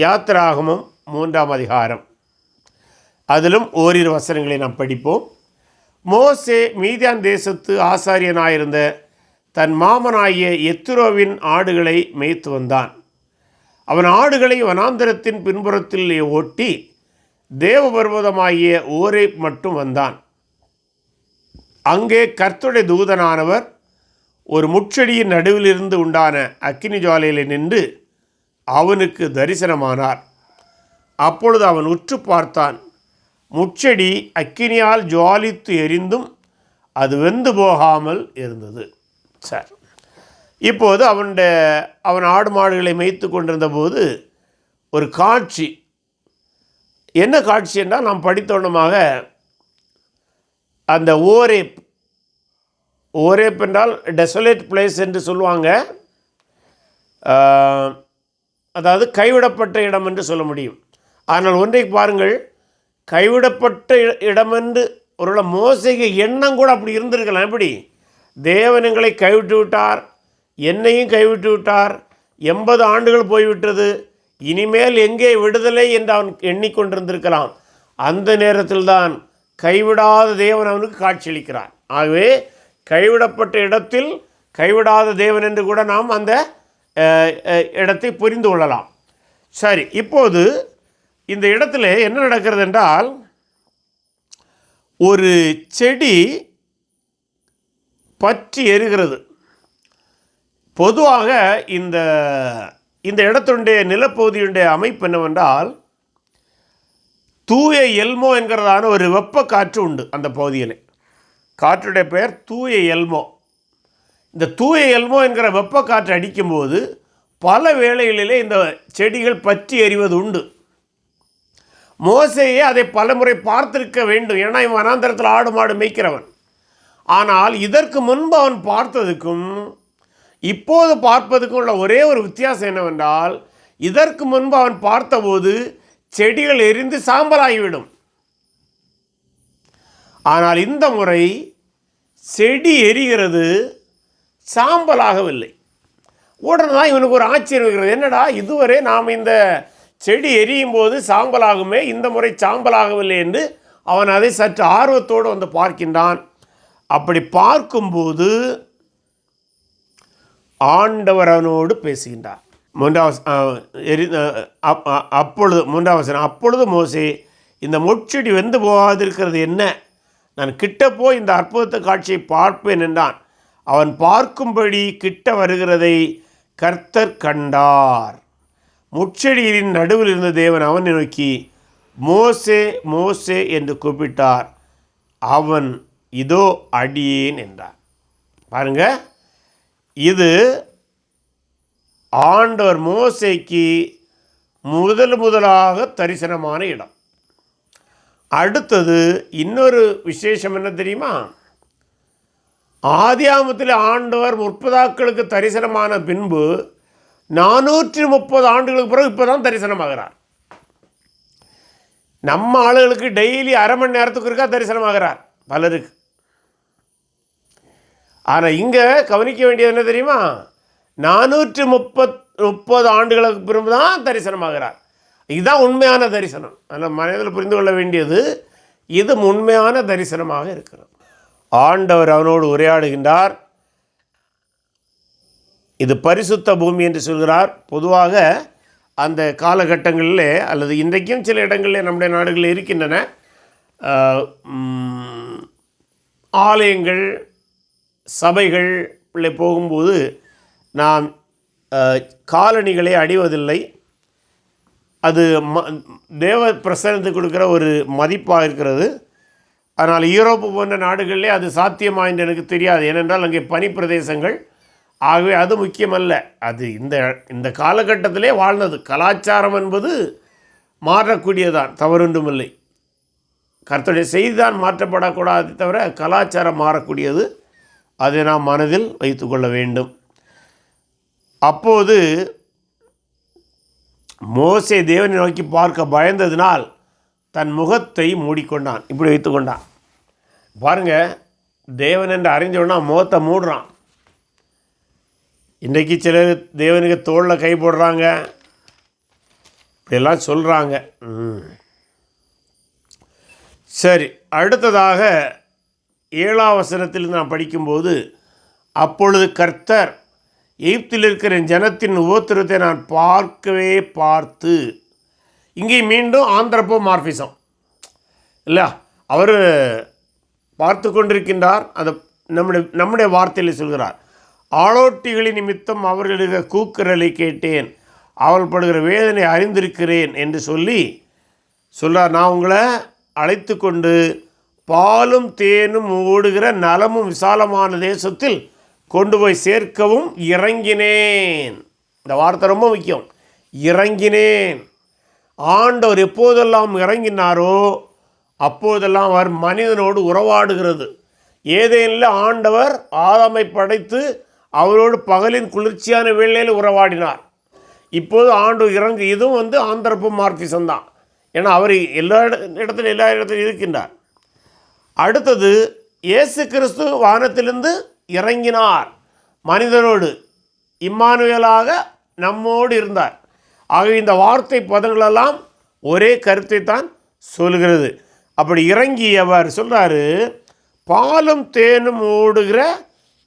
யாத்திராகமும் மூன்றாம் அதிகாரம். அதிலும் ஓரிரு வசனங்களை நாம் படிப்போம். மோசே மீதியான் தேசத்து ஆசாரியனாயிருந்த தன் மாமனாகிய எத்துரோவின் ஆடுகளை மேய்த்து வந்தான். அவன் ஆடுகளை வனாந்தரத்தின் பின்புறத்தில் ஓட்டி தேவபர்வதமாகிய ஓரே மட்டும் வந்தான். அங்கே கர்த்துடைய தூதனானவர் ஒரு முட்செடியின் நடுவிலிருந்து உண்டான அக்கினி ஜுவாலையில் நின்று அவனுக்கு தரிசனமானார். அப்பொழுது அவன் உற்று பார்த்தான். முச்செடி அக்கினியால் ஜுவாலித்து எரிந்தும் அது வெந்து போகாமல் இருந்தது. சார். இப்போது அவனுடைய அவன் ஆடு மாடுகளை மேய்த்து கொண்டிருந்த போது ஒரு காட்சி. என்ன காட்சி என்றால் நாம் படித்தோன்னமாக அந்த ஓரேப் ஓரேப் என்றால் டெசோலேட் பிளேஸ் என்று சொல்லுவாங்க. அதாவது கைவிடப்பட்ட இடம் என்று சொல்ல முடியும். ஆனால் ஒன்றை பாருங்கள் கைவிடப்பட்ட இ- இடம் என்று ஒருவேளை மோசைக்கு எண்ணம் கூட அப்படி இருந்திருக்கலாம். எப்படி? தேவன் எங்களை கைவிட்டு விட்டார் என்னையும் கைவிட்டு விட்டார் எண்பது ஆண்டுகள் போய்விட்டது இனிமேல் எங்கே விடுதலை என்று அவன் எண்ணிக்கொண்டிருந்திருக்கலாம். அந்த நேரத்தில்தான் கைவிடாத தேவன் அவனுக்கு காட்சியளிக்கிறார். ஆகவே கைவிடப்பட்ட இடத்தில் கைவிடாத தேவன் என்று கூட நாம் அந்த இடத்தை புரிந்து கொள்ளலாம். சரி இப்போது இந்த இடத்துல என்ன நடக்கிறது என்றால் ஒரு செடி பற்றி எரிகிறது. பொதுவாக இந்த இந்த இடத்துடைய நிலப்பகுதியுடைய அமைப்பு என்னவென்றால் தூய எல்மோ என்கிறதான ஒரு வெப்ப காற்று உண்டு அந்த பகுதியில். காற்றுடைய பெயர் தூய எல்மோ. இந்த தூய எல்மோ என்கிற வெப்ப காற்று அடிக்கும்போது பல வேளைகளிலே இந்த செடிகள் பற்றி எறிவது உண்டு. மோசையே அதை பலமுறை பார்த்திருக்க வேண்டும். ஏன்னா இவன் வனாந்தரத்தில் ஆடு மாடு மேய்க்கிறவன். ஆனால் இதற்கு முன்பு அவன் பார்த்ததுக்கும் இப்போது பார்ப்பதுக்கும் உள்ள ஒரே ஒரு வித்தியாசம் என்னவென்றால் இதற்கு முன்பு அவன் பார்த்தபோது செடிகள் எரிந்து சாம்பலாகிவிடும். ஆனால் இந்த முறை செடி எரிகிறது சாம்பலாகவில்லை. உடனே தான் இவனுக்கு ஒரு ஆச்சரியம் இருக்கிறது. என்னடா இதுவரை நாம் இந்த செடி எரியும் போது சாம்பலாகுமே இந்த முறை சாம்பலாகவில்லை என்று அவன் அதை சற்று ஆர்வத்தோடு வந்து பார்க்கின்றான். அப்படி பார்க்கும்போது ஆண்டவரனோடு பேசுகின்றார். மூன்றாவது எரி அப்- அ- அப்பொழுது மூன்றாவது அப்பொழுது மோசே இந்த முட்செடி வெந்து போகாதிருக்கிறது என்ன? நான் கிட்ட போய் இந்த அற்புதத்தை காட்சியை பார்ப்பேன் என்றான். அவன் பார்க்கும்படி கிட்ட வருகிறதை கர்த்தர் கண்டார். முட்செடியின் நடுவில் இருந்த தேவன் அவனை நோக்கி மோசே மோசே என்று கூப்பிட்டார். அவன் இதோ அடியேன் என்றார். பாருங்க இது ஆண்டவர் மோசைக்கு முதல் முதலாக தரிசனமான இடம். அடுத்தது இன்னொரு விசேஷம் என்ன தெரியுமா? ஆதியாமத்தில் ஆண்டவர் முற்பதாக்களுக்கு தரிசனமான பின்பு நானூற்றி முப்பது ஆண்டுகளுக்கு பிறகு இப்போ தான் தரிசனமாகிறார். நம்ம ஆளுகளுக்கு டெய்லி அரை மணி நேரத்துக்கு இருக்கா தரிசனமாகிறார் பலருக்கு. ஆனால் இங்கே கவனிக்க வேண்டியது என்ன தெரியுமா? நானூற்றி முப்பத் முப்பது ஆண்டுகளுக்கு பிறகு தான் தரிசனமாகிறார். இதுதான் உண்மையான தரிசனம். அதில் மனதில் புரிந்து கொள்ள வேண்டியது இது உண்மையான தரிசனமாக இருக்கிறது. ஆண்டவர் அவனோடு உரையாடுகின்றார். இது பரிசுத்த பூமி என்று சொல்கிறார். பொதுவாக அந்த காலகட்டங்களில் அல்லது இன்றைக்கும் சில இடங்களில் நம்முடைய நாடுகளில் இருக்கின்றன ஆலயங்கள் சபைகள் உள்ளே போகும்போது நாம் காலணிகளை அடிவதில்லை அது ம தேவ பிரசனத்துக்கு கொடுக்குற ஒரு மதிப்பாக இருக்கிறது. ஆனால் யூரோப்பு போன்ற நாடுகளிலே அது சாத்தியமா என்று எனக்கு தெரியாது. ஏனென்றால் அங்கே பனி பிரதேசங்கள். ஆகவே அது முக்கியமல்ல. அது இந்த இந்த காலகட்டத்திலே வாழ்ந்தது. கலாச்சாரம் என்பது மாறக்கூடியதான் தவறுண்டுமில்லை கர்த்தருடைய செய்தி தான் மாற்றப்படக்கூடாது தவிர கலாச்சாரம் மாறக்கூடியது. அதை நாம் மனதில் வைத்துக்கொள்ள வேண்டும். அப்போது மோசை தேவனை நோக்கி பார்க்க பயந்ததினால் தன் முகத்தை மூடிக்கொண்டான். இப்படி வைத்துக்கொண்டான். பாருங்க தேவன் என்று அறிஞ்சவனா முகத்தை மூடுறான். இன்றைக்கு சிலர் தேவனுக்கு தோளில் கை போடுறாங்க. இப்படியெல்லாம் சொல்கிறாங்க சரி அடுத்ததாக ஏழாவசனத்தில் நான் படிக்கும்போது அப்பொழுது கர்த்தர் எகிப்தில் இருக்கிற என் ஜனத்தின் உபத்திரத்தை நான் பார்க்கவே பார்த்து இங்கே மீண்டும் ஆந்திரப்போ மார்பிசம் இல்லை அவர் பார்த்து கொண்டிருக்கின்றார். அதை நம்முடைய நம்முடைய வார்த்தையில் சொல்கிறார். ஆளோட்டிகளின் நிமித்தம் அவர்களுக்கு கூக்குரலை கேட்டேன். அவள் படுகிற வேதனை அறிந்திருக்கிறேன் என்று சொல்லி சொல்கிறார் நான் உங்களை அழைத்து கொண்டு பாலும் தேனும் ஓடுகிற நலமும் விசாலமான தேசத்தில் கொண்டு போய் சேர்க்கவும் இறங்கினேன். இந்த வார்த்தை ரொம்ப முக்கியம். இறங்கினேன். ஆண்டவர் எப்போதெல்லாம் இறங்கினாரோ அப்போதெல்லாம் அவர் மனிதனோடு உறவாடுகிறது. ஏதேனில் ஆண்டவர் ஆதாமை படைத்து அவரோடு பகலின் குளிர்ச்சியான வேளையில் உறவாடினார். இப்போது ஆண்டு இறங்கு இதுவும் வந்து ஆந்திரப்பு மார்பிசம் தான். ஏன்னா அவர் எல்லா இடத்துல எல்லா இடத்துலையும் இருக்கின்றார். அடுத்தது இயேசு கிறிஸ்து வானத்திலிருந்து இறங்கினார். மனிதனோடு இம்மானுவேலாக நம்மோடு இருந்தார். ஆக இந்த வார்த்தை பதங்களெல்லாம் ஒரே கருத்தை தான் சொல்கிறது. அப்படி இறங்கியவர் சொல்கிறாரு பாலும் தேனும் ஓடுகிற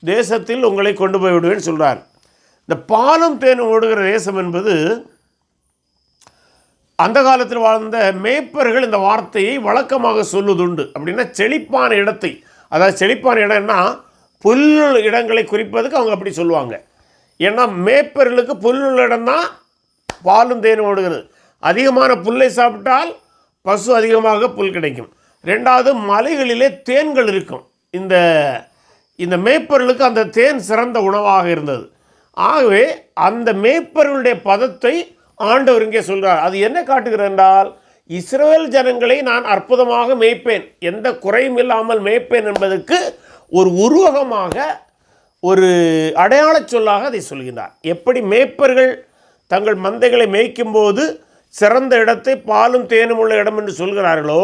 தேசத்தில் உங்களை கொண்டு போய் விடுவேன்னு சொல்கிறார் இந்த பாலும் தேனும் ஓடுகிற தேசம் என்பது அந்த காலத்தில் வாழ்ந்த மேய்ப்பர்கள் இந்த வார்த்தையை வழக்கமாக சொல்லுதுண்டு. அப்படின்னா செழிப்பான இடத்தை. அதாவது செழிப்பான இடம்னா புல் இடங்களை குறிப்பதுக்கு அவங்க அப்படி சொல்லுவாங்க. ஏன்னா மேய்ப்பர்களுக்கு புல்லுள்ள இடம்தான் பாலும் தேனும் ஓடுகிறது. அதிகமான புல்லை சாப்பிட்டால் பசு அதிகமாக புல் கிடைக்கும். ரெண்டாவது மலைகளிலே தேன்கள் இருக்கும். இந்த இந்த மேய்ப்பர்களுக்கு அந்த தேன் சிறந்த உணவாக இருந்தது. ஆகவே அந்த மேய்ப்பர்களுடைய பதத்தை ஆண்டவர் இங்கே சொல்கிறார் அது என்ன காட்டுகிறது என்றால் இஸ்ரேல் ஜனங்களை நான் அற்புதமாக மேய்ப்பேன். எந்த குறையும் இல்லாமல் மேய்ப்பேன் என்பதற்கு ஒரு உருவகமாக ஒரு அடையாளச் சொல்லாக அதை சொல்கிறார் எப்படி மேய்ப்பர்கள் தங்கள் மந்தைகளை மேய்க்கும் போது சிறந்த இடத்தை பாலும் தேனும் உள்ள இடம் என்று சொல்கிறார்களோ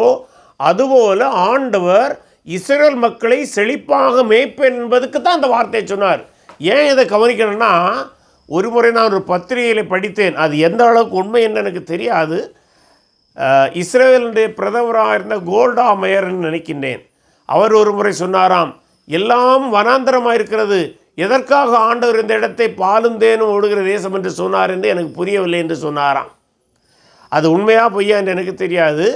அதுபோல ஆண்டவர் இஸ்ரேல் மக்களை செழிப்பாக மேய்ப்பேன் என்பதுக்கு தான் அந்த வார்த்தையை சொன்னார். ஏன் இதை கவனிக்கணும்னா ஒரு முறை நான் ஒரு பத்திரிகையில் படித்தேன். அது எந்த அளவுக்கு உண்மை என்று எனக்கு தெரியாது. இஸ்ரேலுடைய பிரதமராக இருந்த கோல்டா மேயர்னு நினைக்கின்றேன். அவர் ஒரு முறை சொன்னாராம் எல்லாம் வனாந்தரமாக இருக்கிறது எதற்காக ஆண்டவர் இந்த இடத்தை பாலும் தேனும் ஓடுகிற தேசம் என்று சொன்னார் என்று எனக்கு புரியவில்லை என்று சொன்னாராம். அது உண்மையாக பொய்யா என்று எனக்கு தெரியாது.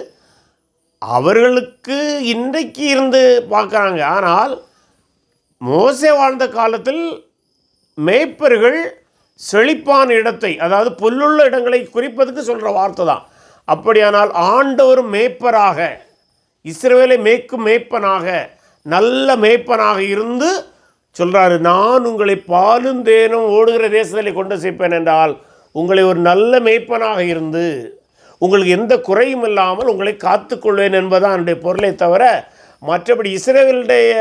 அவர்களுக்கு இன்றைக்கு இருந்து பார்க்குறாங்க. ஆனால் மோசே வாழ்ந்த காலத்தில் மேய்ப்பர்கள் செழிப்பான இடத்தை அதாவது புல்லுள்ள இடங்களை குறிப்பதுக்கு சொல்கிற வார்த்தை தான். அப்படியானால் ஆண்டவர் மேய்ப்பராக இஸ்ரேலை மேய்க்கும் மேய்ப்பனாக நல்ல மேய்ப்பனாக இருந்து சொல்கிறாரு நான் உங்களை பாலும் தேனும் ஓடுகிற தேசத்தில் கொண்டு சேர்ப்பேன் என்றால் உங்களை ஒரு நல்ல மேய்ப்பனாக இருந்து உங்களுக்கு எந்த குறையும் இல்லாமல் உங்களை காத்துக்கொள்வேன் என்பதான் என்னுடைய பொருளை தவிர மற்றபடி இஸ்ரேலுடைய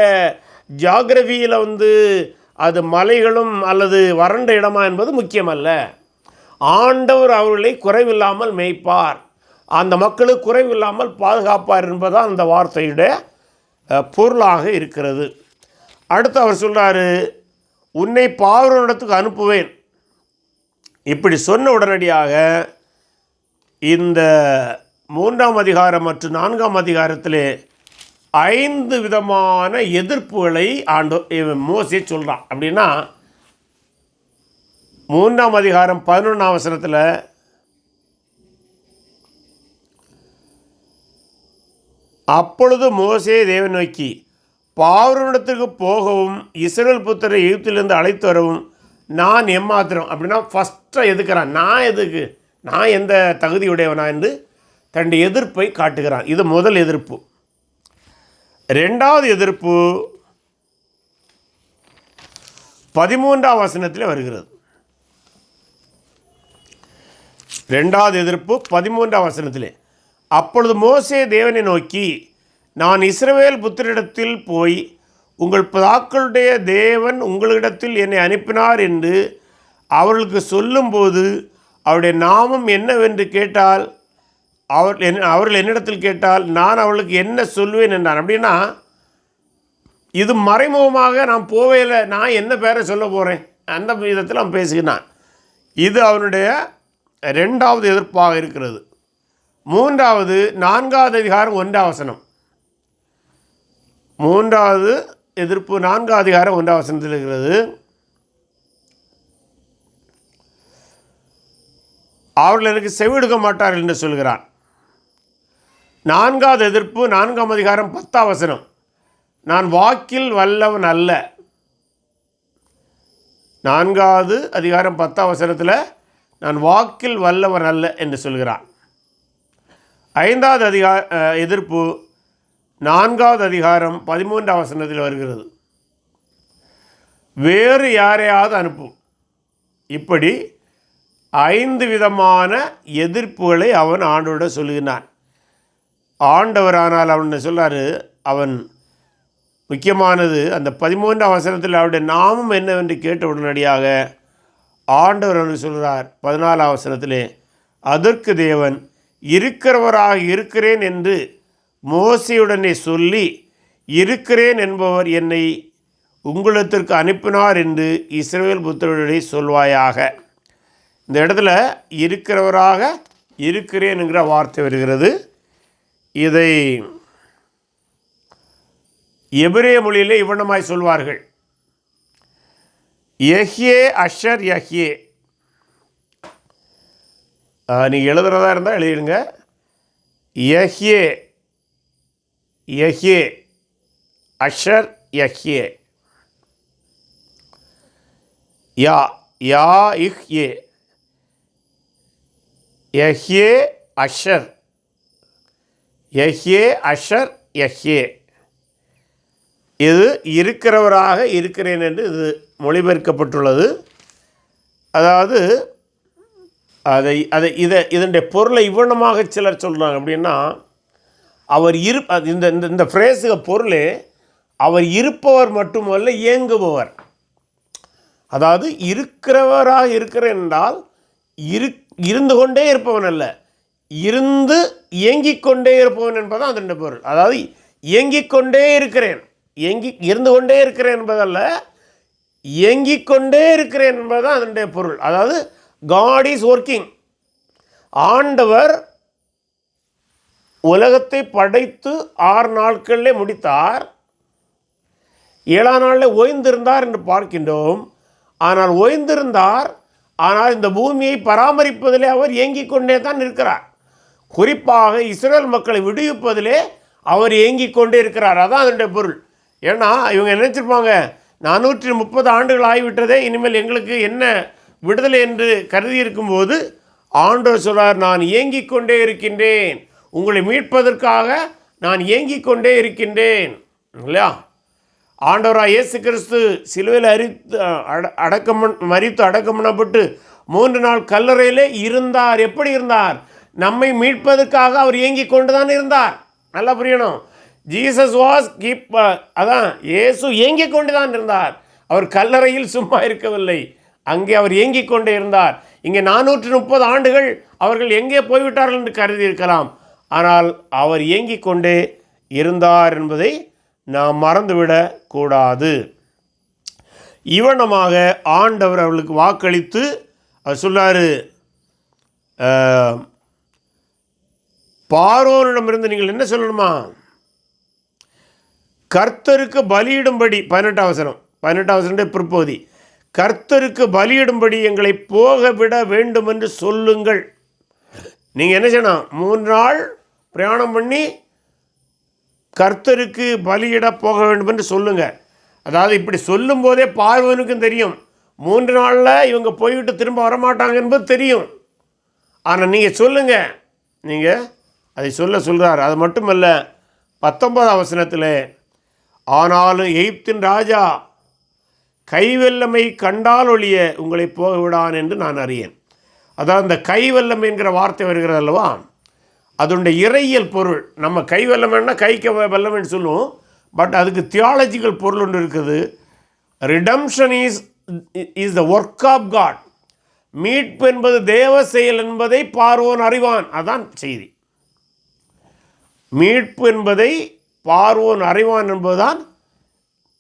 ஜாகிரபியில் வந்து அது மலைகளும் அல்லது வறண்ட இடமா என்பது முக்கியமல்ல. ஆண்டவர் அவர்களை குறைவில்லாமல் மேய்ப்பார். அந்த மக்களுக்கு குறைவில்லாமல் பாதுகாப்பார் என்பதுதான் அந்த வார்த்தையுடைய பொருளாக இருக்கிறது. அடுத்து அவர் சொல்கிறாரு உன்னை பார்வனிடத்துக்கு அனுப்புவேன். இப்படி சொன்ன உடனடியாக இந்த மூன்றாம் அதிகாரம் மற்றும் நான்காம் அதிகாரத்திலே ஐந்து விதமான எதிர்ப்புகளை ஆண்டு இவன் மோசே சொல்கிறான் அப்படின்னா மூன்றாம் அதிகாரம் பதினொன்றாம் அவசரத்தில் அப்பொழுது மோசே தேவன் நோக்கி பாவரனிடத்துக்கு போகவும் இஸ்ரேல் புத்தரை எகிப்திலிருந்து அழைத்து வரவும் நான் எம்மாத்திரம். அப்படின்னா ஃபஸ்ட்டாக எதுக்குறான் நான் எதுக்கு? நான் எந்த தகுதியுடையவனா என்று தன்னுடைய எதிர்ப்பை காட்டுகிறான். இது முதல் எதிர்ப்பு. ரெண்டாவது எதிர்ப்பு பதிமூன்றாம் வசனத்தில் வருகிறது. ரெண்டாவது எதிர்ப்பு பதிமூன்றாம் வசனத்திலே. அப்பொழுது மோசே தேவனை நோக்கி நான் இஸ்ரவேல் புத்திரிடத்தில் போய் உங்கள் பிதாக்களுடைய தேவன் உங்களிடத்தில் என்னை அனுப்பினார் என்று அவர்களுக்கு சொல்லும்போது அவருடைய நாமம் என்னவென்று கேட்டால் அவர் என் அவர்கள் என்னிடத்தில் கேட்டால் நான் அவளுக்கு என்ன சொல்லுவேன் என்றான் அப்படின்னா இது மறைமுகமாக நான் போவேல நான் என்ன பேரை சொல்ல போகிறேன் அந்த விதத்தில் அவன் பேசுகிறான். இது அவனுடைய ரெண்டாவது எதிர்ப்பாக இருக்கிறது. மூன்றாவது நான்காவது அதிகாரம் ஒன்றாவசனம் மூன்றாவது எதிர்ப்பு நான்காவது அதிகாரம் ஒன்றாம் வசனத்தில் இருக்கிறது. அவர்கள் எனக்கு செவிடுக்க மாட்டார்கள் என்று சொல்கிறான். நான்காவது எதிர்ப்பு நான்காம் அதிகாரம் பத்தாம் வசனம். நான் வாக்கில் வல்லவன் அல்ல. நான்காவது அதிகாரம் பத்தாம் வசனத்தில் நான் வாக்கில் வல்லவன் அல்ல என்று சொல்கிறான். ஐந்தாவது அதிகா எதிர்ப்பு நான்காவது அதிகாரம் பதிமூன்றாம் வசனத்தில் வருகிறது. வேறு யாரையாவது அனுப்பும். இப்படி ஐந்து விதமான எதிர்ப்புகளை அவன் ஆண்டோட சொல்லுகிறான் ஆண்டவரானால் அவன் சொல்கிறார் அவன் முக்கியமானது அந்த பதிமூன்றாம் வசனத்தில் அவருடைய நாமம் என்னவென்று கேட்ட உடனடியாக ஆண்டவர் என்று சொல்கிறார் பதினாலாம் வசனத்திலே அதற்கு தேவன் இருக்கிறவராக இருக்கிறேன் என்று மோசையுடனே சொல்லி இருக்கிறேன் என்பவர் என்னை உங்களிடத்திற்கு அனுப்பினார் என்று இஸ்ரேல் புத்தருடைய சொல்வாயாக. இந்த இடத்துல இருக்கிறவராக இருக்கிறேன் என்கிற வார்த்தை வருகிறது. இதை எபிரே மொழியிலே இவ்வண்ணமாய் சொல்வார்கள். யஹ்யே அஷர் யஹ்யே நீங்கள் எழுதுகிறதா இருந்தால் எழுதிடுங்க. யஹ்யே யஹே. அஷர் யஹ்யே யா யா இஹ் ஏ. யஹ்யே அஷர். யஹ்யே அஷர் யஹ்யே இது இருக்கிறவராக இருக்கிறேன் என்று இது மொழிபெயர்க்கப்பட்டுள்ளது. அதாவது அதை அதை இதை இதனுடைய பொருளை இவ்வளமாக சிலர் சொல்கிறாங்க அப்படின்னா அவர் இரு அது இந்த இந்த இந்த ஃப்ரேஸுக்கு பொருள் அவர் இருப்பவர் மட்டுமல்ல இயங்குபவர். அதாவது இருக்கிறவராக இருக்கிறேன் என்றால் இரு இருந்து கொண்டே இருப்பவன் அல்ல. இருந்து இயங்கிக் கொண்டே இருப்பவன் என்பதுதான் அதனுடைய பொருள். அதாவது இயங்கிக் கொண்டே இருக்கிறேன். இயங்கி இருந்து கொண்டே இருக்கிறேன் என்பதல்ல இயங்கிக் கொண்டே இருக்கிறேன் என்பதுதான் அதனுடைய பொருள். அதாவது காட் இஸ் ஒர்க்கிங் ஆண்டவர் உலகத்தை படைத்து ஆறு நாட்களிலே முடித்தார். ஏழாம் நாளில் ஓய்ந்திருந்தார் என்று பார்க்கின்றோம். ஆனால் ஓய்ந்திருந்தார். ஆனால் இந்த பூமியை பராமரிப்பதிலே அவர் இயங்கிக் கொண்டே தான் இருக்கிறார். குறிப்பாக இஸ்ரேல் மக்களை விடுவிப்பதிலே அவர் இயங்கிக் கொண்டே இருக்கிறார். அதான் அதனுடைய பொருள். ஏன்னா இவங்க நினச்சிருப்பாங்க? நானூற்றி முப்பது ஆண்டுகள் ஆகிவிட்டதே இனிமேல் எங்களுக்கு என்ன விடுதலை என்று கருதி இருக்கும்போது ஆண்டவர் சொல்றார் நான் இயங்கிக் கொண்டே இருக்கின்றேன். உங்களை மீட்பதற்காக நான் இயங்கிக் கொண்டே இருக்கின்றேன். இல்லையா? ஆண்டவராக இயேசு கிறிஸ்து சிலுவையில் அரித்து அட அடக்கம் மறித்து அடக்கம் பண்ணப்பட்டு மூன்று நாள் கல்லறையிலே இருந்தார். எப்படி இருந்தார்? நம்மை மீட்பதற்காக அவர் இயங்கிக் கொண்டு தான் இருந்தார். நல்லா புரியணும். ஜீசஸ் வாஸ் கீப் அதான் இயேசு இயங்கிக் கொண்டு தான் இருந்தார். அவர் கல்லறையில் சும்மா இருக்கவில்லை. அங்கே அவர் இயங்கிக் கொண்டே இருந்தார். இங்கே நானூற்று முப்பது ஆண்டுகள் அவர்கள் எங்கே போய்விட்டார்கள் என்று கருதி இருக்கலாம். ஆனால் அவர் இயங்கிக் கொண்டே இருந்தார் என்பதை நாம் மறந்துவிடக் கூடாது. இவனமாக ஆண்டவர் அவர்களுக்கு வாக்களித்து அவர் சொல்லார் பார்வோனிடமிருந்து நீங்கள் என்ன சொல்லணுமா? கர்த்தருக்கு பலியிடும்படி பதினெட்டு அவசரம் பதினெட்டு அவசரம் பிற்போதி கர்த்தருக்கு பலியிடும்படி எங்களை போக விட வேண்டும் என்று சொல்லுங்கள். நீங்கள் என்ன செய்யணும்? மூன்று நாள் பிரயாணம் பண்ணி கர்த்தருக்கு பலியிட போக வேண்டும் என்று சொல்லுங்கள் அதாவது இப்படி சொல்லும்போதே பார்வனுக்கும் தெரியும். மூன்று நாளில் இவங்க போய்விட்டு திரும்ப வரமாட்டாங்க என்பது தெரியும். ஆனால் நீங்கள் சொல்லுங்கள் நீங்கள் அதை சொல்ல சொல்கிறார் அது மட்டுமல்ல பத்தொன்பதாம் வசனத்தில் ஆனாலும் எகிப்தின் ராஜா கைவெல்லமை கண்டால் ஒழிய உங்களை போக விடான் என்று நான் அறியேன். அதாவது இந்த கைவல்லம் என்கிற வார்த்தை வருகிறது அல்லவா? அதனுடைய இறையியல் பொருள். நம்ம கை வெல்லம்னா கைக்கு வெ- வெல்லம்னு சொல்லுவோம். பட் அதுக்கு தியாலஜிக்கல் பொருள் ஒன்று இருக்குது. Redemption is is the work of God மீட்பு என்பது தேவ செயல் என்பதை பார்வோன் அறிவான். அதான் செய்தி. மீட்பு என்பதை பார்வோன் அறிவான் என்பதுதான்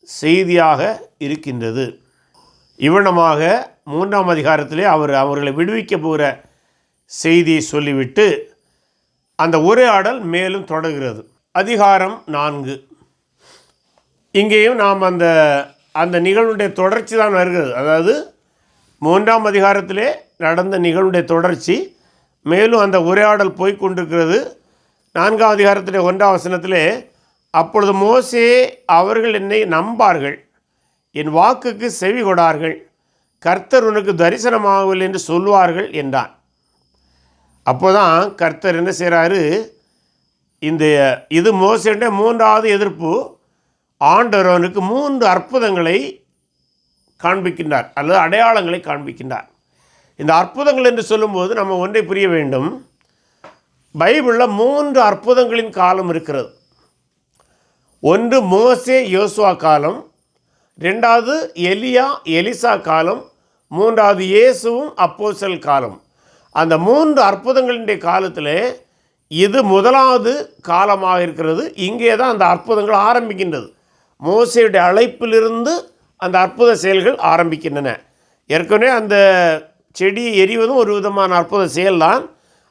செய்தியாக இருக்கின்றது. இவனமாக மூன்றாம் அதிகாரத்திலே அவர் அவர்களை விடுவிக்க போகிற செய்தியை சொல்லிவிட்டு அந்த உரையாடல் மேலும் தொடர்கிறது. அதிகாரம் நான்கு. இங்கேயும் நாம் அந்த அந்த நிகழ்வுடைய தொடர்ச்சி தான் வருகிறது. அதாவது மூன்றாம் அதிகாரத்திலே நடந்த நிகழ்வுடைய தொடர்ச்சி மேலும் அந்த உரையாடல் போய்கொண்டிருக்கிறது நான்காம் அதிகாரத்திலே ஒன்றாம் வசனத்திலே அப்பொழுது மோசே அவர்கள் என்னை நம்பார்கள். என் வாக்குக்கு செவி கொடார்கள். கர்த்தர் உனக்கு தரிசனமாகவில்லை என்று சொல்வார்கள் என்றான். அப்போதான் கர்த்தர் என்ன செய்கிறாரு இந்த இது மோசேண்ட மூன்றாவது எதிர்ப்பு. ஆண்டவனுக்கு மூன்று அற்புதங்களை காண்பிக்கின்றார் அல்லது அடையாளங்களை காண்பிக்கின்றார். இந்த அற்புதங்கள் என்று சொல்லும்போது நம்ம ஒன்றை புரிய வேண்டும். பைபிளில் மூன்று அற்புதங்களின் காலம் இருக்கிறது. ஒன்று மோசே யோசுவா காலம். ரெண்டாவது எலியா எலிசா காலம். மூன்றாவது இயேசுவும் அப்போசல் காலம். அந்த மூன்று அற்புதங்களினுடைய காலத்தில் இது முதலாவது காலமாக இருக்கிறது. இங்கே தான் அந்த அற்புதங்கள் ஆரம்பிக்கின்றது. மோசையுடைய அழைப்பிலிருந்து அந்த அற்புத செயல்கள் ஆரம்பிக்கின்றன. ஏற்கனவே அந்த செடி எரிவதும் ஒரு விதமான அற்புத செயல்தான்.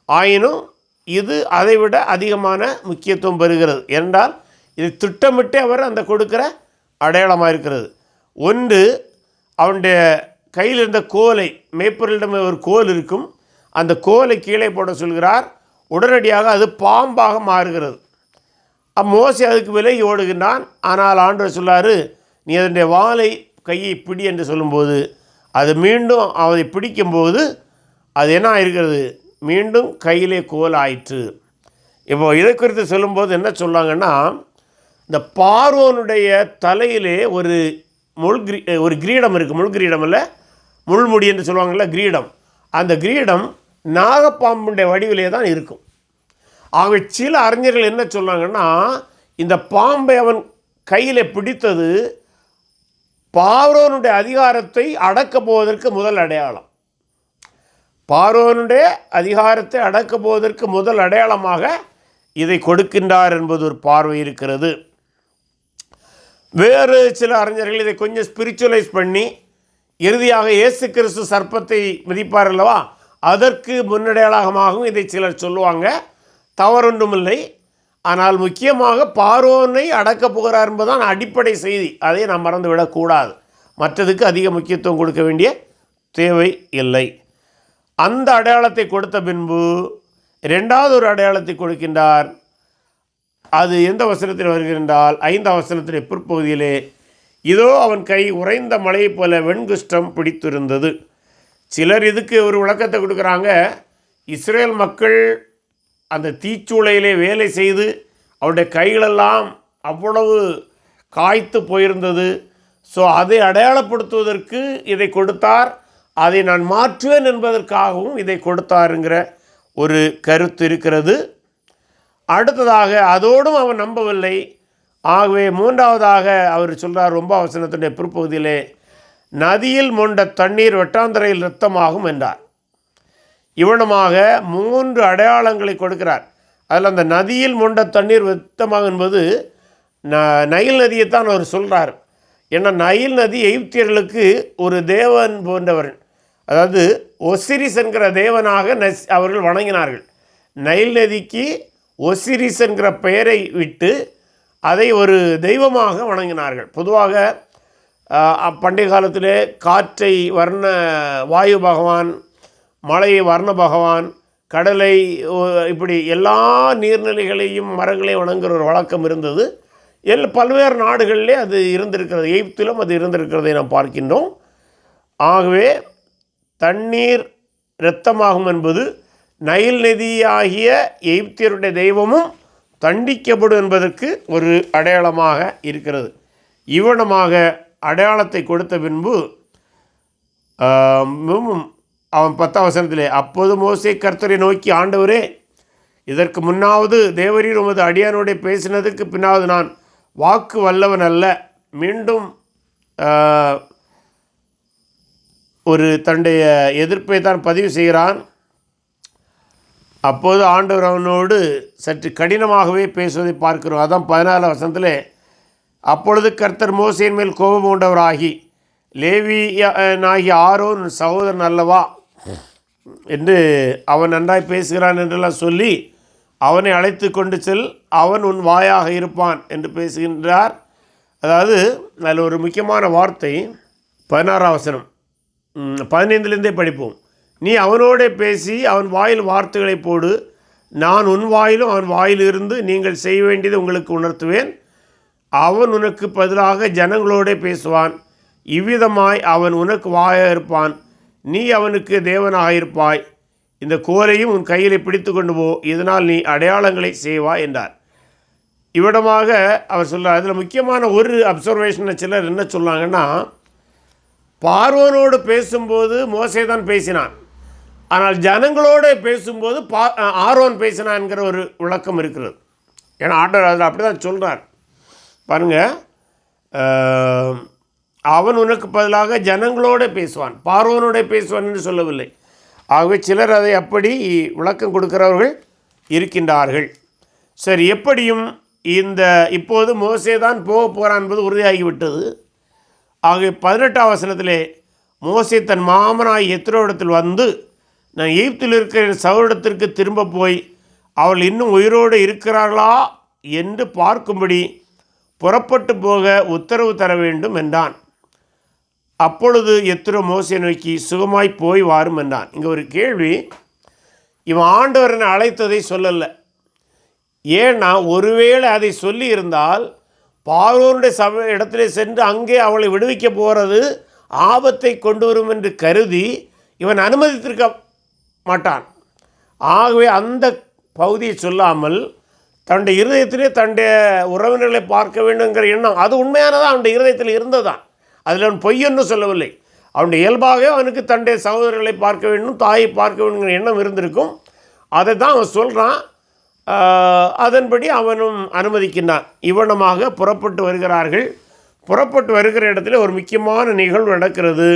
ஆயினும் இது அதைவிட அதிகமான முக்கியத்துவம் பெறுகிறது. என்றால் இது திட்டமிட்டே அவர் அந்த கொடுக்கிற அடையாளமாக இருக்கிறது. ஒன்று அவனுடைய கையில் இருந்த கோலை மேய்ப்பரிடம் ஒரு கோல் இருக்கும். அந்த கோலை கீழே போட சொல்கிறார். உடனடியாக அது பாம்பாக மாறுகிறது. மோசி அதுக்கு விலகி ஓடுகின்றான். ஆனால் ஆண்டவர் சொல்லாரு நீ அதனுடைய வாளை கையை பிடி என்று சொல்லும்போது அது மீண்டும் அவனை பிடிக்கும்போது அது என்ன ஆயிருக்கிறது? மீண்டும் கையிலே கோல் ஆயிற்று. இப்போ இதை குறித்து சொல்லும்போது என்ன சொல்லாங்கன்னா இந்த பார்வோனுடைய தலையிலே ஒரு முள் கிரி ஒரு கிரீடம் இருக்குது முள் கிரீடம் இல்லை முள்முடி என்று சொல்லுவாங்கள்ல கிரீடம். அந்த கிரீடம் நாகப்பாம்புடைய வடிவிலே தான் இருக்கும். ஆக சில அறிஞர்கள் என்ன சொல்கிறாங்கன்னா இந்த பாம்பை அவன் கையில் பிடித்தது பார்வனுடைய அதிகாரத்தை அடக்கப் போவதற்கு முதல் அடையாளம். பார்வனுடைய அதிகாரத்தை அடக்கப் போவதற்கு முதல் அடையாளமாக இதை கொடுக்கின்றார் என்பது ஒரு பார்வை இருக்கிறது. வேறு சில அறிஞர்கள் இதை கொஞ்சம் ஸ்பிரிச்சுவலைஸ் பண்ணி இறுதியாக இயேசு கிறிஸ்து சர்ப்பத்தை மிதிப்பார் அல்லவா? அதற்கு முன்னடையாளமாகவும் இதை சிலர் சொல்லுவாங்க. தவறொன்றுமில்லை. ஆனால் முக்கியமாக பார்வோனை அடக்கப் போகிறார் என்பதுதான் அடிப்படை செய்தி. அதை நாம் மறந்துவிடக்கூடாது மற்றதுக்கு அதிக முக்கியத்துவம் கொடுக்க வேண்டிய தேவை இல்லை. அந்த அடையாளத்தை கொடுத்த பின்பு ரெண்டாவது ஒரு அடையாளத்தை கொடுக்கின்றார். அது எந்த வசனத்தில் வருகின்றால் ஐந்து வசனத்தின் பிற்பகுதியிலே இதோ அவன் கை உறைந்த மலையைப் போல வெண்குஷ்டம் பிடித்திருந்தது. சிலர் இதுக்கு ஒரு விளக்கத்தை கொடுக்குறாங்க? இஸ்ரேல் மக்கள் அந்த தீச்சூளையிலே வேலை செய்து அவருடைய கைகளெல்லாம் அவ்வளவு காய்த்து போயிருந்தது. ஸோ அதை அடையாளப்படுத்துவதற்கு இதை கொடுத்தார். அதை நான் மாற்றுவேன் என்பதற்காகவும் இதை கொடுத்தாருங்கிற ஒரு கருத்து இருக்கிறது. அடுத்ததாக அதோடும் அவன் நம்பவில்லை. ஆகவே மூன்றாவதாக அவர் சொல்கிறார் ரொம்ப அவசரத்துடைய பிற்பகுதியிலே நதியில் மொண்ட தண்ணீர் வெட்டாந்தரையில் இரத்தமாகும் என்றார். இவனமாக மூன்று அடையாளங்களை கொடுக்கிறார். அதில் அந்த நதியில் மொண்ட தண்ணீர் வெத்தமாகும் என்பது ந நைல் நதியைத்தான் அவர் சொல்கிறார் ஏன்னா நைல் நதி எகிப்தியர்களுக்கு ஒரு தேவன் போன்றவர். அதாவது ஒசிரிஸ் என்கிற தேவனாக நஸ் அவர்கள் வணங்கினார்கள். நைல் நதிக்கு ஒசிரிஸ் என்கிற பெயரை விட்டு அதை ஒரு தெய்வமாக வணங்கினார்கள். பொதுவாக பண்டைய காலத்திலே காற்றை வர்ண வாயு பகவான் மலையை வர்ண பகவான் கடலை இப்படி எல்லா நீர்நிலைகளையும் மரங்களையும் வணங்குற ஒரு வழக்கம் இருந்தது. எல் பல்வேறு நாடுகளிலே அது இருந்திருக்கிறது. எய்ப்திலும் அது இருந்திருக்கிறதை நாம் பார்க்கின்றோம். ஆகவே தண்ணீர் இரத்தமாகும் என்பது நைல் நதியாகிய எகிப்தியருடைய தெய்வமும் தண்டிக்கப்படும் என்பதற்கு ஒரு அடையாளமாக இருக்கிறது. இவனமாக அடையாளத்தை கொடுத்த பின்பு மிகவும் அவன் பத்தாம் வசனத்திலே அப்போது மோசே கர்த்தரை நோக்கி ஆண்டவரே இதற்கு முன்னாவது தேவரீர் உமது அடியானோடைய பேசினதுக்கு பின்னாவது நான் வாக்கு வல்லவன் அல்ல. மீண்டும் ஒரு தன்னுடைய எதிர்ப்பை தான் பதிவு செய்கிறான். அப்போது ஆண்டவர் அவனோடு சற்று கடினமாகவே பேசுவதை பார்க்கிறோம். அதான் பதினாலாம் வசனத்தில் அப்பொழுது கர்த்தர் மோசையின் மேல் கோபம் கொண்டவராகி லேவி நாகி ஆரோன் சகோதரன் அல்லவா? என்று அவன் நன்றாய் பேசுகிறான் என்றெல்லாம் சொல்லி அவனை அழைத்து கொண்டு செல் அவன் உன் வாயாக இருப்பான் என்று பேசுகின்றார். அதாவது அதில் ஒரு முக்கியமான வார்த்தை பதினாறாம் வசனம். பதினைந்துலேருந்தே படிப்போம். நீ அவனோடே பேசி அவன் வாயில் வார்த்தைகளை போடு. நான் உன் வாயிலும் அவன் வாயிலிருந்து நீங்கள் செய்ய வேண்டியதை உங்களுக்கு உணர்த்துவேன். அவன் உனக்கு பதிலாக ஜனங்களோட பேசுவான். இவ்விதமாய் அவன் உனக்கு வாயாக இருப்பான். நீ அவனுக்கு தேவனாக இருப்பாய் இந்த கோலையும் உன் கையில் பிடித்து கொண்டு போ. இதனால் நீ அடையாளங்களை செய்வாய் என்றார். இவ்விடமாக அவர் சொல்கிறார் அதில் முக்கியமான ஒரு அப்சர்வேஷனை சிலர் என்ன சொன்னாங்கன்னா பார்வனோடு பேசும்போது மோசை தான் பேசினான். ஆனால் ஜனங்களோடு பேசும்போது பா ஆரோன் பேசினான்ங்கிற ஒரு விளக்கம் இருக்கிறது. ஏன்னா ஆண்டவர் அதில் அப்படி தான் சொல்கிறார் பாருங்கள் அவன் உனக்கு பதிலாக ஜனங்களோடு பேசுவான் பார்வனோட பேசுவான் என்று சொல்லவில்லை. ஆகவே சிலர் அதை அப்படி விளக்கம் கொடுக்கிறவர்கள் இருக்கின்றார்கள். சரி எப்படியும் இந்த இப்போது மோசே தான் போக போகிறான் என்பது உறுதியாகிவிட்டது. ஆகவே பதினெட்டாம் வசனத்திலே மோசே தன் மாமனாய் எத்திரோடத்தில் வந்து நான் எகிப்தில் இருக்கிற சகோதரத்திற்கு திரும்ப போய் அவள் இன்னும் உயிரோடு இருக்கிறார்களா என்று பார்க்கும்படி புறப்பட்டு போக உத்தரவு தர வேண்டும் என்றான். அப்பொழுது எத்திரோ மோசை நோக்கி சுகமாய் போய் வாரும் என்றான். இங்கே ஒரு கேள்வி. இவன் ஆண்டவரனை அழைத்ததை சொல்லலை. ஏன்னா ஒருவேளை அதை சொல்லி இருந்தால் பார்வோருடைய சபை இடத்திலே சென்று அங்கே அவளை விடுவிக்க போகிறது ஆபத்தை கொண்டு வரும் என்று கருதி இவன் அனுமதித்திருக்க மாட்டான். ஆகவே அந்த பகுதியை சொல்லாமல் தன்னுடைய இருதயத்திலே தன்னுடைய உறவினர்களை பார்க்க வேண்டுங்கிற எண்ணம் அது உண்மையானதான் அவனுடைய இருதயத்தில் இருந்ததுதான் அதில் அவன் பொய்யன்னு சொல்லவில்லை. அவனுடைய இயல்பாகவே அவனுக்கு தன்னுடைய சகோதரர்களை பார்க்க வேண்டும் தாயை பார்க்க வேண்டுங்கிற எண்ணம் இருந்திருக்கும். அதை தான் அவன் சொல்கிறான் அதன்படி அவனும் அனுமதிக்கின்றான். இவனமாக புறப்பட்டு வருகிறார்கள். புறப்பட்டு வருகிற இடத்துல ஒரு முக்கியமான நிகழ்வு நடக்கிறது.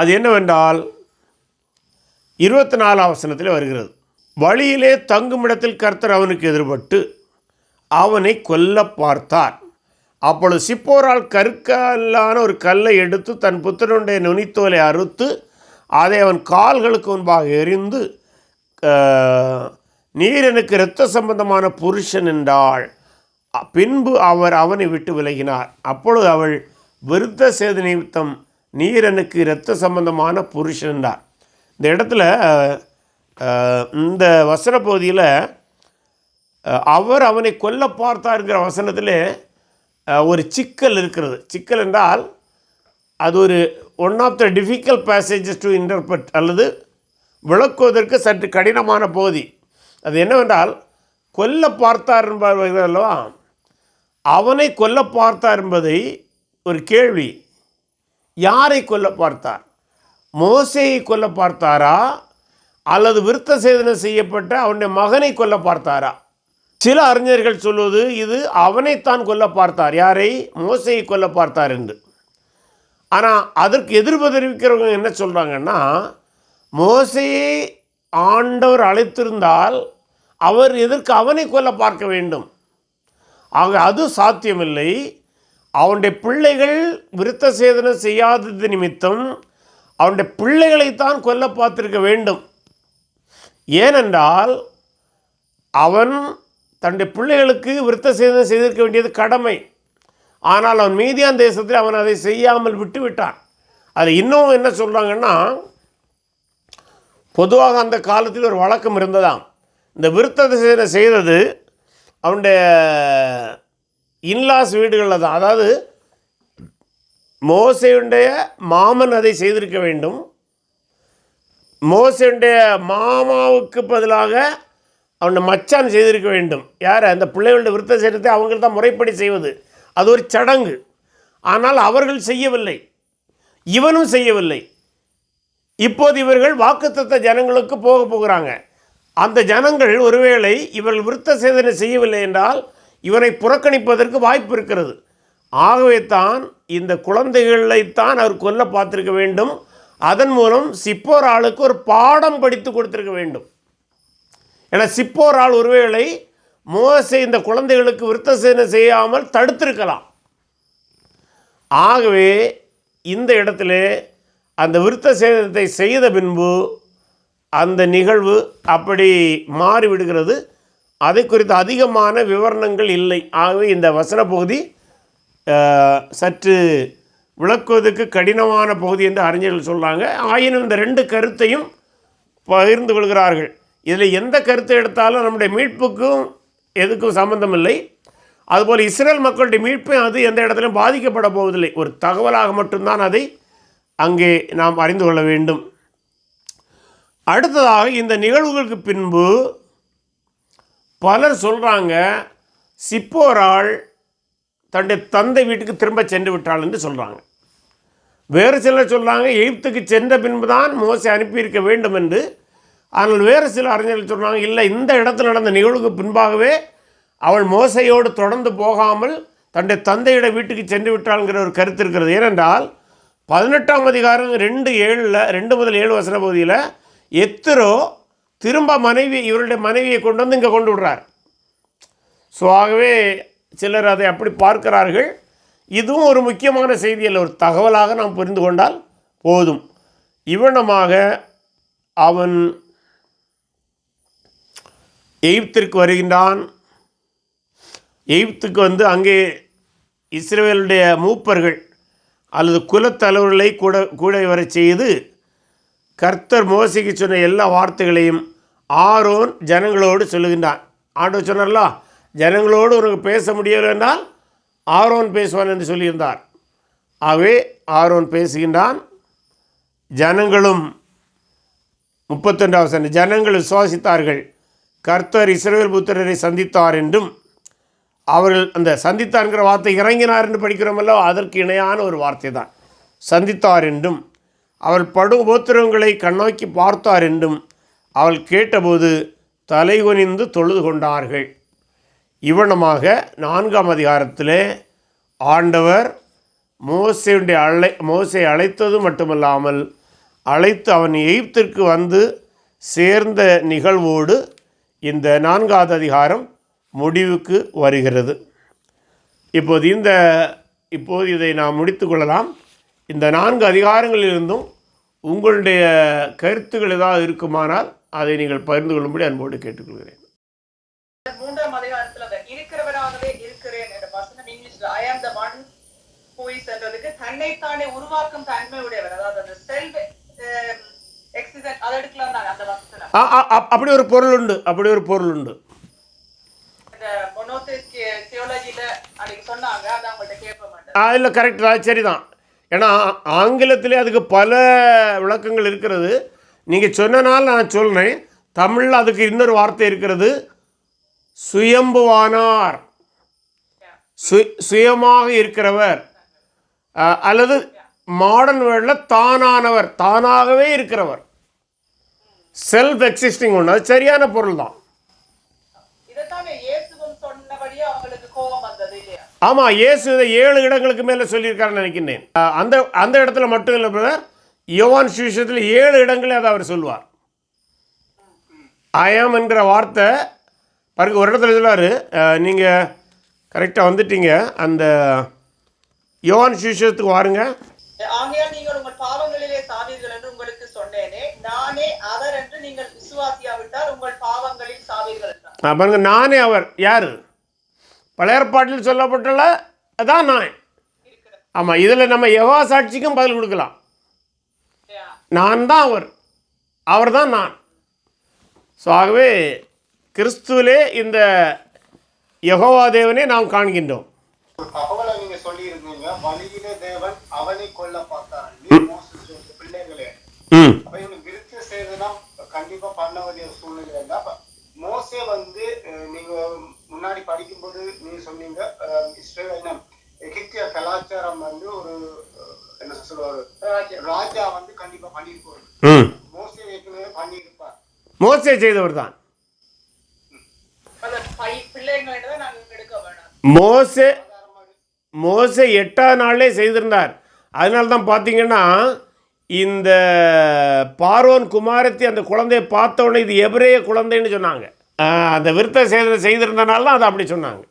அது என்னவென்றால் இருபத்தி நாலாம் வசனத்தில் வருகிறது. வழியிலே தங்குமிடத்தில் கர்த்தர் அவனுக்கு எதிர்பட்டு அவனை கொல்ல பார்த்தார். அப்பொழுது சிப்போரால் கற்கல்லான ஒரு கல்லை எடுத்து தன் புத்தனுடைய நுனித்தோலை அறுத்து அதை அவன் கால்களுக்கு முன்பாக எரிந்து நீர் எனக்கு இரத்த சம்பந்தமான புருஷன் என்றாள். பின்பு அவர் அவனை விட்டு விலகினார். அப்பொழுது அவள் விருத்த சேத நிமித்தம் நீர் எனக்கு இரத்த சம்பந்தமான புருஷன் என்றார். இந்த இடத்துல இந்த வசன பகுதியில் அவர் அவனை கொல்ல பார்த்தாருங்கிற வசனத்தில் ஒரு சிக்கல் இருக்கிறது. சிக்கல் என்றால் அது ஒரு one of the difficult passages to interpret அல்லது விளக்குவதற்கு சற்று கடினமான பகுதி. அது என்னவென்றால் கொல்ல பார்த்தார் என்பார் அல்லவா? அவனை கொல்ல பார்த்தார் என்பதை ஒரு கேள்வி. யாரை கொல்ல பார்த்தார்? மோசையை கொல்ல பார்த்தாரா? அல்லது விருத்த சேதனை செய்யப்பட்ட அவனுடைய மகனை கொல்ல பார்த்தாரா? சில அறிஞர்கள் சொல்வது இது அவனைத்தான் கொல்ல பார்த்தார். யாரை? மோசையை கொல்ல பார்த்தார் என்று. ஆனால் அதற்கு எதிர்ப்பு தெரிவிக்கிறவங்க என்ன சொல்கிறாங்கன்னா மோசையை ஆண்டவர் அழைத்திருந்தால் அவர் எதற்கு அவனை கொல்ல பார்க்க வேண்டும்? ஆக அது சாத்தியமில்லை. அவனுடைய பிள்ளைகள் விருத்த சேதனம் செய்யாதது நிமித்தம் அவனுடைய பிள்ளைகளைத்தான் கொல்ல பார்த்திருக்க வேண்டும். ஏனென்றால் அவன் தன்னுடைய பிள்ளைகளுக்கு விருத்த சேதனம் செய்திருக்க வேண்டியது கடமை. ஆனால் அவன் மீதியான் தேசத்தில் அவன் அதை செய்யாமல் விட்டு விட்டான் அது இன்னும் என்ன சொல்கிறாங்கன்னா பொதுவாக அந்த காலத்தில் ஒரு வழக்கம் இருந்ததாம். இந்த விருத்த சேதனை செய்தது அவனுடைய இன்லாஸ் வீடுகளில் தான். அதாவது மோசையுடைய மாமன் அதை செய்திருக்க வேண்டும். மோசையுடைய மாமாவுக்கு பதிலாக அவனை மச்சான் செய்திருக்க வேண்டும். யார்? அந்த பிள்ளைகளுடைய விருத்த சேதத்தை அவங்க தான் முறைப்படி செய்வது. அது ஒரு சடங்கு. ஆனால் அவர்கள் செய்யவில்லை. இவனும் செய்யவில்லை. இப்போது இவர்கள் வாக்குத்தத்த ஜனங்களுக்கு போக போகிறாங்க. அந்த ஜனங்கள் ஒருவேளை இவர்கள் விருத்த சேதனை செய்யவில்லை என்றால் இவனை புறக்கணிப்பதற்கு வாய்ப்பு இருக்கிறது. ஆகவே தான் இந்த குழந்தைகளைத்தான் அவர் கொல்ல பார்த்துருக்க வேண்டும். அதன் மூலம் சிப்போர் ஆளுக்கு ஒரு பாடம் படித்து கொடுத்துருக்க வேண்டும். ஏன்னா சிப்போர் ஆள் ஒருவேளை மோசை இந்த குழந்தைகளுக்கு விருத்த சேனை செய்யாமல் தடுத்திருக்கலாம். ஆகவே இந்த இடத்துல அந்த விருத்த சேதத்தை செய்த பின்பு அந்த நிகழ்வு அப்படி மாறிவிடுகிறது. அதை குறித்து அதிகமான விவரணங்கள் இல்லை. ஆகவே இந்த வசன பகுதி சற்று விளக்குவதற்கு கடினமான பகுதி என்று அறிஞர்கள் சொல்கிறாங்க ஆயினும் இந்த ரெண்டு கருத்தையும் பகிர்ந்து கொள்கிறார்கள். இதில் எந்த கருத்தை எடுத்தாலும் நம்முடைய மீட்புக்கும் எதுக்கும் சம்பந்தம் இல்லை அதுபோல் இஸ்ரேல் மக்களுடைய மீட்பும் அது எந்த இடத்துலையும் பாதிக்கப்பட போவதில்லை. ஒரு தகவலாக மட்டும்தான் அதை அங்கே நாம் அறிந்து கொள்ள வேண்டும். அடுத்ததாக இந்த நிகழ்வுகளுக்கு பின்பு பலர் சொல்கிறாங்க சிப்போரால் தன்னுடைய தந்தை வீட்டுக்கு திரும்ப சென்று விட்டாள் என்று சொல்கிறாங்க வேறு சிலர் சொல்கிறாங்க எகிப்துக்கு சென்ற பின்பு தான் மோசை அனுப்பியிருக்க வேண்டும் என்று. ஆனால் வேறு சில அறிஞர்கள் சொல்கிறாங்க இல்லை இந்த இடத்துல நடந்த நிகழ்வுக்கு பின்பாகவே அவள் மோசையோடு தொடர்ந்து போகாமல் தன்னுடைய தந்தையோட வீட்டுக்கு சென்று விட்டாள்ங்கிற ஒரு கருத்து இருக்கிறது. ஏனென்றால் பதினெட்டாம் அதிகாரம் ரெண்டு ஏழில் ரெண்டு முதல் ஏழு வசன பகுதியில் எத்திரோ திரும்ப மனைவி இவருடைய மனைவியை கொண்டு வந்து இங்கே கொண்டு விடுறார். ஸோ ஆகவே சிலர் அதை அப்படி பார்க்கிறார்கள். இதுவும் ஒரு முக்கியமான செய்தி அல்ல. ஒரு தகவலாக நாம் புரிந்து கொண்டால் போதும். இவனமாக அவன் எகிப்திற்கு வருகின்றான். எகிப்துக்கு வந்து அங்கே இஸ்ரேலுடைய மூப்பர்கள் அல்லது குலத்தலைவர்களை கூட கூட வரச் செய்து கர்த்தர் மோசிக்கு சொன்ன எல்லா வார்த்தைகளையும் ஆரோன் ஜனங்களோடு சொல்லுகின்றான். ஆண்டவர் சொன்னார்களா ஜனங்களோடு உனக்கு பேச முடியவில்லை என்றால் ஆரோன் பேசுவான் என்று சொல்லியிருந்தார். ஆகவே ஆரோன் பேசுகின்றான். ஜனங்களும் முப்பத்தொன்றாவது சண்டை ஜனங்கள் விசுவாசித்தார்கள். கர்த்தர் இஸ்ரேல் புத்திரரை சந்தித்தார் என்றும் அவர்கள் அந்த சந்தித்தார்ங்கிற வார்த்தை இறங்கினார் என்று படிக்கிறோமல்லோ அதற்கு இணையான ஒரு வார்த்தை தான். சந்தித்தார் என்றும் அவள் படும் உபத்திரவங்களை கண்ணோக்கி பார்த்தார் என்றும் அவள் கேட்டபோது தலைகுனிந்து தொழுது கொண்டார்கள். இவனமாக நான்காம் அதிகாரத்திலே ஆண்டவர் மோசையுடைய அழை மோசை அழைத்தது மட்டுமல்லாமல் அழைத்து அவன் எகிப்திற்கு வந்து சேர்ந்த நிகழ்வோடு இந்த நான்காவது அதிகாரம் முடிவுக்கு வருகிறது. இப்போது இந்த இப்போது இதை நாம் முடித்து கொள்ளலாம். இந்த நான்கு அதிகாரங்களிலிருந்தும் உங்களுடைய கருத்துக்கள் ஏதாவது இருக்குமானால் அதை நீங்கள் பகிர்ந்து கொள்ளும்படி அன்போடு கேட்டுக்கொள்கிறேன் மூன்றாம் அதிகாரத்துல அந்த இருக்கிறவராகவே இருக்கிறேன் என்ற வசனம் இங்கிலீஷ்ல ஐ ஆம் த ஒன் ஹூஇஸ் என்றதுக்கு தன்னைத்தானே உருவாக்கும் தன்மை உடையவர். அதாவது அந்த செல்ஃப் அதை அப்- அப்படி ஒரு பொருள் உண்டு அப்படி ஒரு பொருள் உண்டு. அதை இல்லை கரெக்ட் தான் சரிதான். ஏன்னா ஆங்கிலத்திலே அதுக்கு பல விளக்கங்கள் இருக்கிறது. நீங்கள் சொன்னனால நான் சொல்கிறேன் தமிழில் அதுக்கு இன்னொரு வார்த்தை இருக்கிறது சுயம்புவானார். சுயமாக இருக்கிறவர். அல்லது மாடர்ன் வேர்டில் தானானவர் தானாகவே இருக்கிறவர். செல்ஃப் எக்ஸிஸ்டிங் ஒன்று அது சரியான பொருள் தான். ஆமாம் இயேசு இதை ஏழு இடங்களுக்கு மேலே சொல்லியிருக்காருன்னு நினைக்கின்றேன். அந்த அந்த இடத்துல மட்டும் இல்லை பிரதர் யோவான் சுவிசேஷத்தில் ஏழு இடங்களே அதை அவர் சொல்வார் ஆயாம் என்கிற வார்த்தை பாருங்க ஒரு இடத்துல சொல்லார் நீங்கள் கரெக்டாக வந்துட்டீங்க. அந்த யோவான் சுவிசேஷத்துக்கு வாருங்க. ஆகையால் நீங்கள் உங்கள் பாவங்களிலே சாவீர்கள் என்று உங்களுக்கு சொன்னேனே. நானே அவர் என்று நீங்கள் விசுவாசியாவிட்டால் உங்கள் பாவங்களில் சாவீர்கள் பாருங்க நானே அவர். யார்? பழைய ஏற்பாட்டில் சொல்லப்பட்டுள்ள அதான் நான். ஆமாம் இதில் நம்ம யவா சாட்சிக்கும் பதில் கொடுக்கலாம்? நான் தான் அவர். அவர் தான் நான். ஸோ ஆகவே கிறிஸ்துவிலே இந்த யெகோவா தேவனை நாம் காண்கின்றோம் ஒரு தகவலை நீங்க சொல்லி இருந்தீங்க வழியிலே தேவன் அவனை கொல்ல பார்த்தார். நீ மோசஸ் சொல்ற பிள்ளைகளே. ம். அப்ப இவனுக்கு விருத்தி செய்தனா கண்டிப்பா பண்ண வேண்டிய சூழ்நிலை மோசே வந்து நீங்க முன்னாடி படிக்கும்போது நீங்க சொன்னீங்க அஹ், இஸ்ரேல் என்ன எகிப்திய கலாச்சாரம் வந்து ஒரு என்ன சொல்லுவாரு ராஜா. ராஜா வந்து கண்டிப்பா பண்ணிருப்பாரு ம். மோசே ஏற்கனவே பண்ணியிருப்பார். மோசே செய்தவர் தான் மோசே மோசை எட்டாவது நாளே செய்திருந்தார். அதனால தான் பார்த்தீங்கன்னா இந்த பார்வோன் குமாரத்தி அந்த குழந்தையை பார்த்த உடனே இது எபிரேய குழந்தைன்னு சொன்னாங்க. அந்த விருத்த சேதனை செய்திருந்தனால தான் அதை அப்படி சொன்னாங்க.